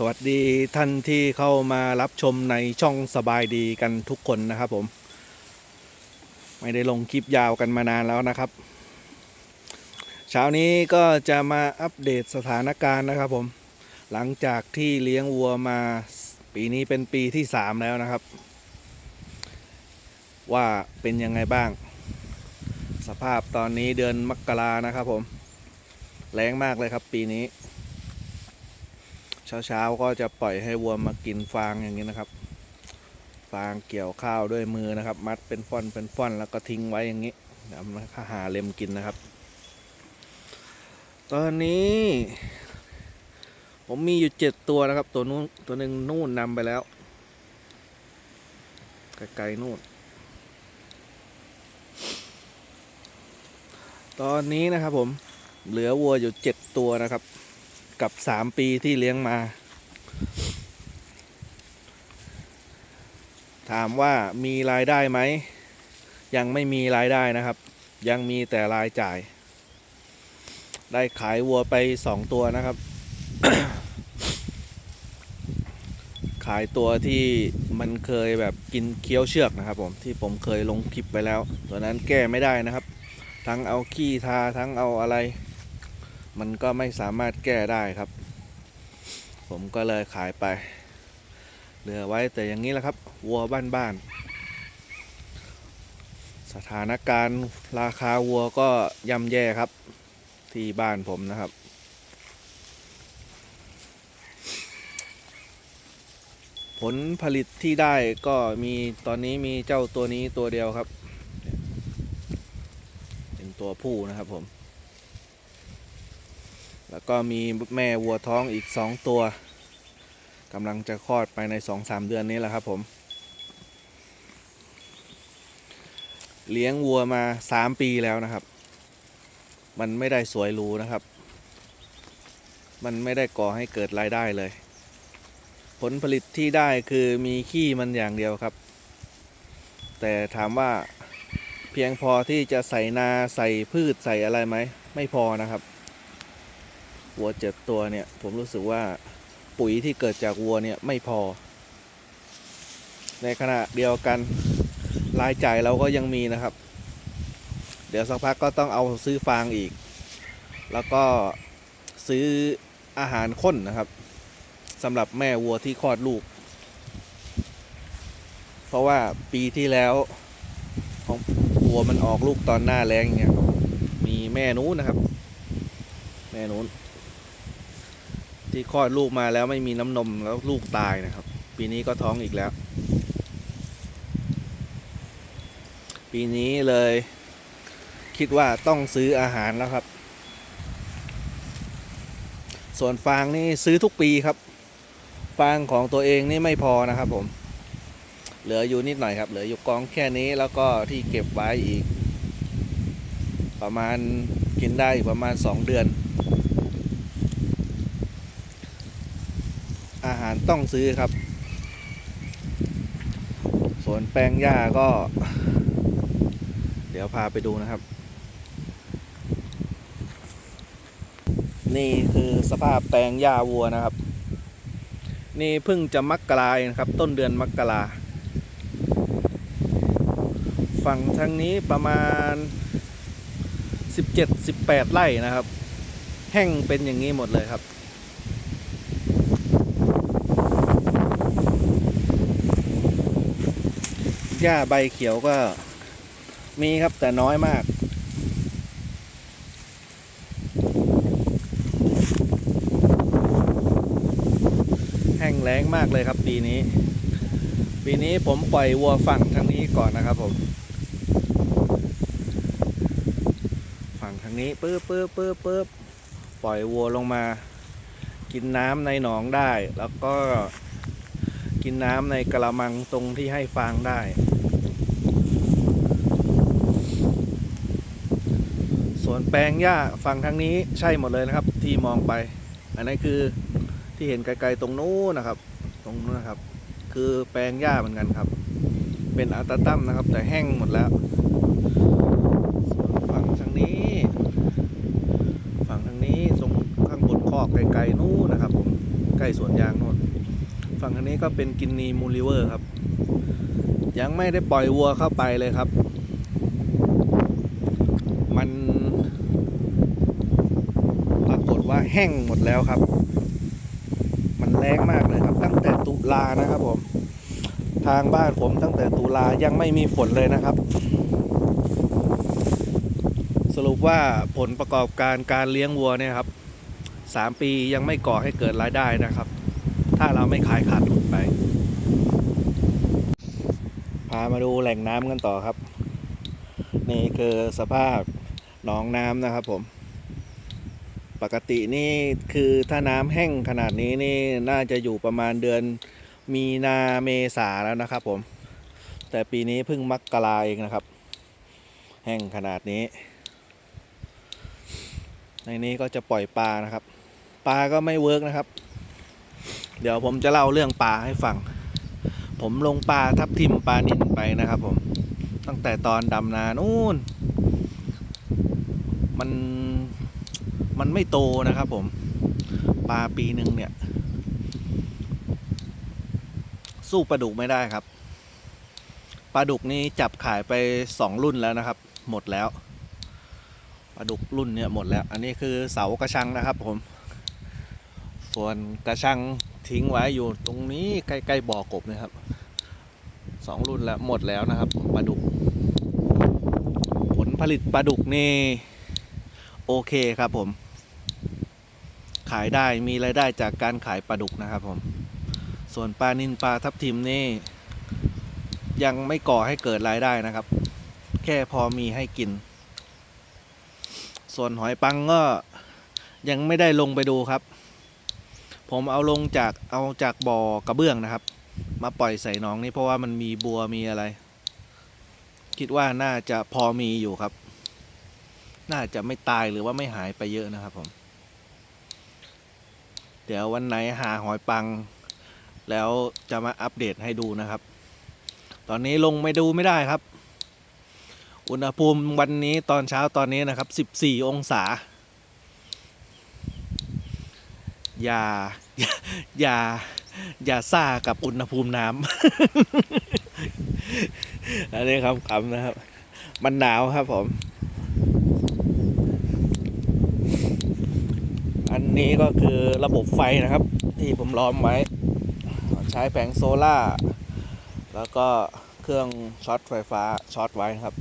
สวัสดีท่านที่เข้ามารับชมในช่องสบายดีกันทุกคนนะครับผม ไม่ได้ลงคลิปยาวกันมานานแล้วนะครับ เช้านี้ก็จะมาอัปเดตสถานการณ์นะครับผม หลังจากที่เลี้ยงวัวมาปีนี้เป็นปีที่สามแล้วนะครับ ว่าเป็นยังไงบ้าง สภาพตอนนี้เดือนมกรานะครับผม แรงมากเลยครับปีนี้ เช้าๆก็จะปล่อยให้วัวมากินฟางอย่างนี้นะครับ ฟางเกี่ยวข้าวด้วยมือนะครับ มัดเป็นฟ่อนเป็นฟ่อนแล้วก็ทิ้งไว้อย่างนี้เดี๋ยวมันหาเล็มกินนะครับ ตอนนี้ ผมมีอยู่เจ็ดตัวนะครับ ตัวนู้นตัวหนึ่งนู่นนำไปแล้วไกลๆนู่น ตอนนี้นะครับผมเหลือวัวอยู่เจ็ดตัวนะครับ กับสามปีที่เลี้ยงมา ถามว่ามีรายได้ไหม ยังไม่มีรายได้นะครับ ยังมีแต่รายจ่าย ได้ขายวัวไปสองตัวนะครับ ขายตัวที่มันเคยแบบกินเคี้ยวเชือกนะครับผมที่ผมเคยลงคลิปไปแล้ว ตัวนั้นแก้ไม่ได้นะครับ ทั้งเอาขี้ทาทั้งเอาอะไร มันก็ไม่สามารถแก้ได้ครับ ผมก็เลยขายไป เหลือไว้แต่อย่างนี้แหละครับวัวบ้านๆสถานการณ์ราคาวัวก็ย่ำแย่ครับ ที่บ้านผมนะครับผลผลิตที่ได้ก็มีตอนนี้มีเจ้าตัวนี้ตัวเดียวครับ เป็นตัวผู้นะครับผม แล้วก็มีแม่วัวท้องอีกสองตัวกำลังจะคลอดไปในสองสามเดือนนี้แหละครับผม เลี้ยงวัวมาสามปีแล้วนะครับ มันไม่ได้สวยหรูนะครับ มันไม่ได้ก่อให้เกิดรายได้เลย ผลผลิตที่ได้คือมีขี้มันอย่างเดียวครับ แต่ถามว่าเพียงพอที่จะใส่นาใส่พืชใส่อะไรไหม ไม่พอนะครับ วัวเจ็ดตัวเนี่ย ผมรู้สึกว่าปุ๋ยที่เกิดจากวัวเนี่ยไม่พอ ในขณะเดียวกันรายจ่ายเราก็ยังมีนะครับ เดี๋ยวสักพักก็ต้องเอาซื้อฟางอีก แล้วก็ซื้ออาหารข้นนะครับสำหรับแม่วัวที่คลอดลูก เพราะว่าปีที่แล้วของวัวมันออกลูกตอนหน้าแรงอย่างเงี้ยมีแม่นู้นนะครับ แม่นู้น ที่คลอดลูกมาแล้วไม่มีน้ำนมแล้วลูกตายนะครับ ปีนี้ก็ท้องอีกแล้ว ปีนี้เลย คิดว่าต้องซื้ออาหารแล้วครับ ส่วนฟางนี่ซื้อทุกปีครับ ฟางของตัวเองนี่ไม่พอนะครับผม เหลืออยู่นิดหน่อยครับ เหลืออยู่กองแค่นี้แล้วก็ที่เก็บไว้อีก ประมาณกินได้อีกประมาณ 2 เดือน อาหารต้องซื้อครับ สวนแปลงหญ้าก็ เดี๋ยวพาไปดูนะครับ นี่คือสภาพแปลงหญ้าวัวนะครับ นี่เพิ่งจะมักกราเองนะครับ ต้นเดือนมักกราฝั่งทางนี้ประมาณ 17-18 ไร่นะครับ แห้งเป็นอย่างนี้หมดเลยครับ หญ้าใบเขียวก็มีครับแต่น้อยมาก แห้งแล้งมากเลยครับปีนี้ ปีนี้ผมปล่อยวัวฝั่งทางนี้ก่อนนะครับผม ฝั่งทางนี้ปื๊บปื๊บปื๊บปื๊บปล่อยวัวลงมา กินน้ำในหนองได้ แล้วก็กินน้ำในกระมังตรงที่ให้ฟางได้ ส่วนแปลงหญ้าฝั่งทางนี้ใช่หมดเลยนะครับ ที่มองไป อันนั้คือที่เห็นไกลๆตรงนู้นนะครับ ตรงนู้นนะครับ คือแปลงหญ้าเหมือนกันครับ เป็นอัลตาตัมนะครับ แต่แห้งหมดแล้วฝั่งทางนี้ ฝั่งทางนี้ตรงข้างบนคอกไกลๆนู้นนะครับผมใกล้สวนยางโน่นฝั่งอันนี้ก็เป็นกินนีมูลิเวอร์ครับ ยังไม่ได้ปล่อยวัวเข้าไปเลยครับ มันปรากฏว่า แห้งหมดแล้วครับ มันแรงมากเลยครับ ตั้งแต่ตุลานะครับผม ทางบ้านผมตั้งแต่ตุลายังไม่มีฝนเลยนะครับ สรุปว่าผลประกอบการการเลี้ยงวัวเนี่ยครับสามปียังไม่ก่อให้เกิดรายได้นะครับ ถ้าเราไม่ขายขาดทุนไป พามาดูแหล่งน้ำกันต่อครับ นี่คือสภาพหนองน้ำนะครับผม ปกตินี่คือถ้าน้ำแห้งขนาดนี้นี่น่าจะอยู่ประมาณเดือนมีนาเมษาแล้วนะครับผม แต่ปีนี้เพิ่งมกราเองนะครับ แห้งขนาดนี้ ในนี้ก็จะปล่อยปลานะครับ ปลาก็ไม่เวิร์กนะครับ เดี๋ยวผมจะเล่าเรื่องปลาให้ฟัง ผมลงปลาทับทิมปลานินไปนะครับผม ตั้งแต่ตอนดำนานู่น มัน มันไม่โตนะครับผม ปลาปีหนึ่งเนี่ย สู้ปลาดุกไม่ได้ครับ ปลาดุกนี้จับขายไปสองรุ่นแล้วนะครับ หมดแล้ว ปลาดุกรุ่นเนี่ยหมดแล้ว อันนี้คือเสากระชังนะครับผม ส่วนกระชังทิ้งไว้อยู่ตรงนี้ใกล้ๆบ่อกบนะครับสองรุ่นแล้วหมดแล้วนะครับปลาดุก ผลผลิตปลาดุกนี่ โอเคครับผม ขายได้มีรายได้จากการขายปลาดุกนะครับผม ส่วนปลานินปลาทับทิมนี่ ยังไม่ก่อให้เกิดรายได้นะครับ แค่พอมีให้กิน ส่วนหอยปังก็ยังไม่ได้ลงไปดูครับ ผมเอาลงจากเอาจากบ่อกระเบื้องนะครับ มาปล่อยใส่หนองนี่เพราะว่ามันมีบัวมีอะไร คิดว่าน่าจะพอมีอยู่ครับ น่าจะไม่ตายหรือว่าไม่หายไปเยอะนะครับผม เดี๋ยววันไหนหาหอยปัง แล้วจะมาอัปเดตให้ดูนะครับ ตอนนี้ลงไม่ดูไม่ได้ครับ อุณหภูมิวันนี้ตอนเช้าตอนนี้นะครับ 14 องศา อย่า อย่า อย่าซ่ากับอุณหภูมิน้ำ อันนี้คำคำนะครับ มันหนาวครับผม อันนี้ก็คือระบบไฟนะครับ ที่ผมล้อมไว้ ใช้แผงโซล่าแล้วก็เครื่องช็อตไฟฟ้าช็อตไว้นะครับ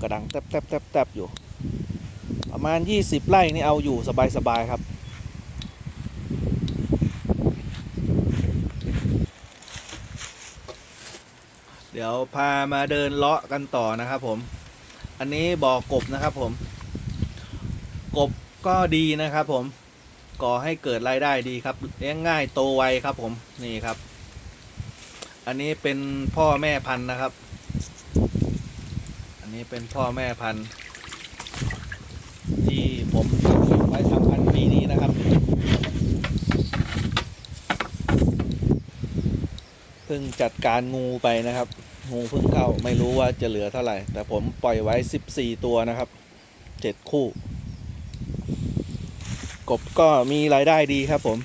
กระดังแทบแทบแทบแทบอยู่ ประมาณ 20 ไร่นี่เอาอยู่สบายๆครับเดี๋ยวพามาเดินเลาะกันต่อนะครับผม อันนี้บ่อกบนะครับผม กบ ก็ดีนะครับผมก่อให้เกิดรายได้ดีครับเลี้ยงง่ายโตไวครับผมนี่ครับ อันนี้เป็นพ่อแม่พันธุ์นะครับ อันนี้เป็นพ่อแม่พันธุ์ที่ผมไว้ทำพันธุ์ปีนี้นะครับ เพิ่งจัดการงูไปนะครับงูเพิ่งเข้าไม่รู้ว่าจะเหลือเท่าไหร่ แต่ผมปล่อยไว้ 14 ตัวนะครับ 7 คู่ กบก็มีรายได้ดีครับผม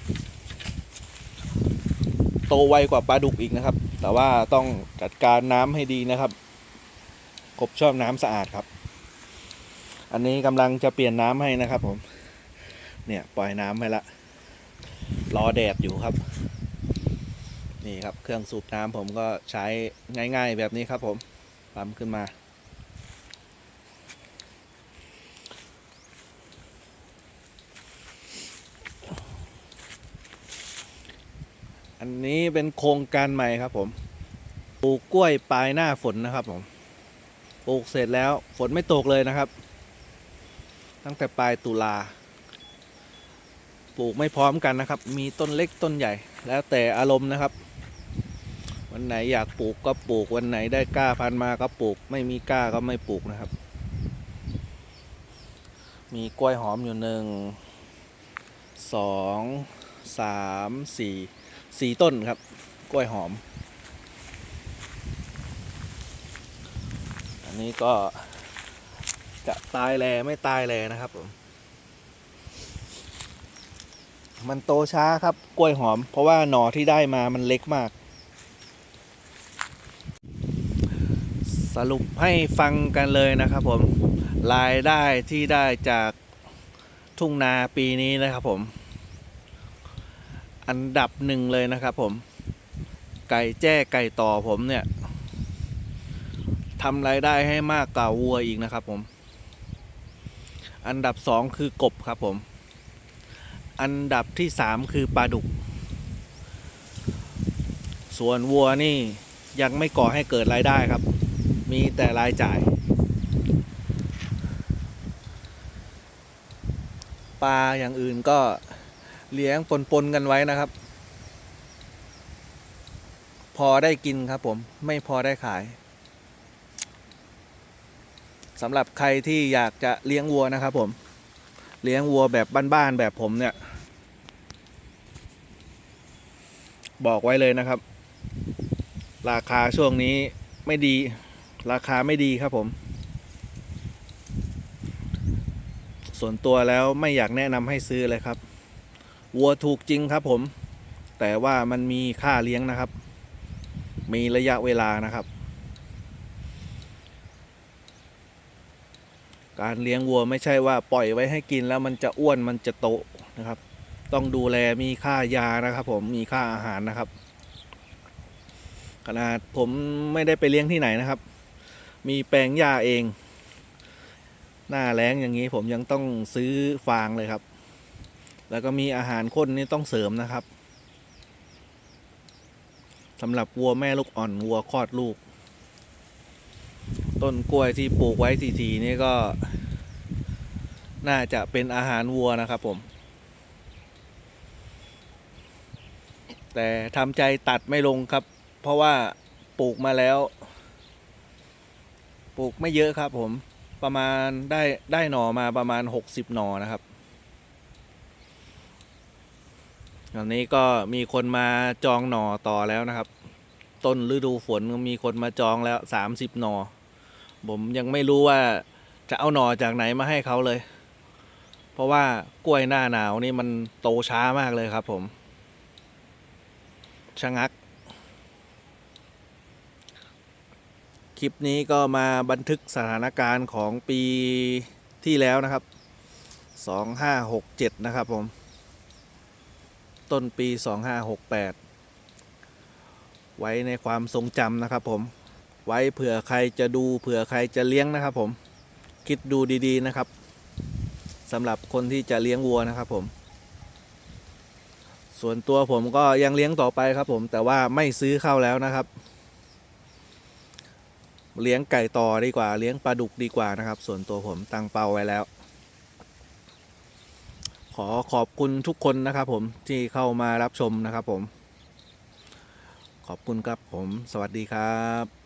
โตไวกว่าปลาดุกอีกนะครับ แต่ว่าต้องจัดการน้ำให้ดีนะครับ กบชอบน้ำสะอาดครับ อันนี้กำลังจะเปลี่ยนน้ำให้นะครับผม เนี่ยปล่อยน้ำให้ละ รอแดดอยู่ครับ นี่ครับเครื่องสูบน้ำผมก็ใช้ง่าย ๆ แบบนี้ครับผมปั๊มขึ้นมา อันนี้เป็นโครงการใหม่ครับผมปลูกกล้วยปลายหน้าฝนนะครับผมปลูกเสร็จแล้วฝนไม่ตกเลยนะครับ ตั้งแต่ปลายตุลาปลูกไม่พร้อมกันนะครับ มีต้นเล็กต้นใหญ่ แล้วแต่อารมณ์นะครับ วันไหนอยากปลูกก็ปลูกวันไหนได้กล้าพันมาก็ปลูก ไม่มีกล้าก็ไม่ปลูกนะครับ มีกล้วยหอมอยู่หนึ่งสองสามสี่ สี่ต้นครับ กล้วยหอม อันนี้ก็จะตายแลไม่ตายแลนะครับผม มันโตช้าครับกล้วยหอม เพราะว่าหน่อที่ได้มามันเล็กมาก สรุปให้ฟังกันเลยนะครับผม รายได้ที่ได้จากทุ่งนาปีนี้นะครับผม อันดับหนึ่งเลยนะครับผม ไก่แจ้ไก่ต่อผมเนี่ยทำรายได้ให้มากกว่าวัวอีกนะครับผม อันดับสองคือกบครับผม อันดับที่สามคือปลาดุก ส่วนวัวนี่ยังไม่ก่อให้เกิดรายได้ครับ มีแต่รายจ่าย ปลาอย่างอื่นก็ เลี้ยงปนๆกันไว้นะครับ พอได้กินครับผมไม่พอได้ขายสำหรับใครที่อยากจะเลี้ยงวัวนะครับผม เลี้ยงวัวแบบบ้านๆแบบผมเนี่ย บอกไว้เลยนะครับ ราคาช่วงนี้ไม่ดี ราคาไม่ดีครับผม ส่วนตัวแล้วไม่อยากแนะนำให้ซื้อเลยครับ วัวถูกจริงครับผม แต่ว่ามันมีค่าเลี้ยงนะครับ มีระยะเวลานะครับ การเลี้ยงวัวไม่ใช่ว่าปล่อยไว้ให้กินแล้วมันจะอ้วนมันจะโตนะครับ ต้องดูแลมีค่ายานะครับ ผมมีค่าอาหารนะครับ ขนาดผมไม่ได้ไปเลี้ยงที่ไหนนะครับ มีแปลงหญ้าเอง หน้าแล้งอย่างนี้ผมยังต้องซื้อฟางเลยครับ แล้วก็มีอาหารข้นนี่ต้องเสริมนะครับสำหรับวัวแม่ลูกอ่อนวัวคลอดลูก ต้นกล้วยที่ปลูกไว้ทีๆนี่ก็ น่าจะเป็นอาหารวัวนะครับผม แต่ทำใจตัดไม่ลงครับ เพราะว่าปลูกมาแล้ว ปลูกไม่เยอะครับผมประมาณได้ได้หน่อมาประมาณ 60 หน่อนะครับ ตอนนี้ก็มีคนมาจองหน่อต่อแล้วนะครับ ต้นฤดูฝนก็มีคนมาจองแล้ว30หน่อ ผมยังไม่รู้ว่าจะเอาหน่อจากไหนมาให้เขาเลย เพราะว่ากล้วยหน้าหนาวนี่มันโตช้ามากเลยครับผมชะงัก คลิปนี้ก็มาบันทึกสถานการณ์ของปีที่แล้วนะครับ 2567 นะครับผม ต้นปี 2568 ไว้ในความทรงจำนะครับผม ไว้เผื่อใครจะดูเผื่อใครจะเลี้ยงนะครับผม คิดดูดีๆนะครับสำหรับคนที่จะเลี้ยงวัวนะครับผม ส่วนตัวผมก็ยังเลี้ยงต่อไปครับผม แต่ว่าไม่ซื้อเข้าแล้วนะครับ เลี้ยงไก่ต่อดีกว่า เลี้ยงปลาดุกดีกว่านะครับ ส่วนตัวผมตั้งเป้าไว้แล้ว อขอบคุณทุกคนนะครับผมที่เข้ามารับชมนะครับผม ขอบคุณครับผม สวัสดีครับ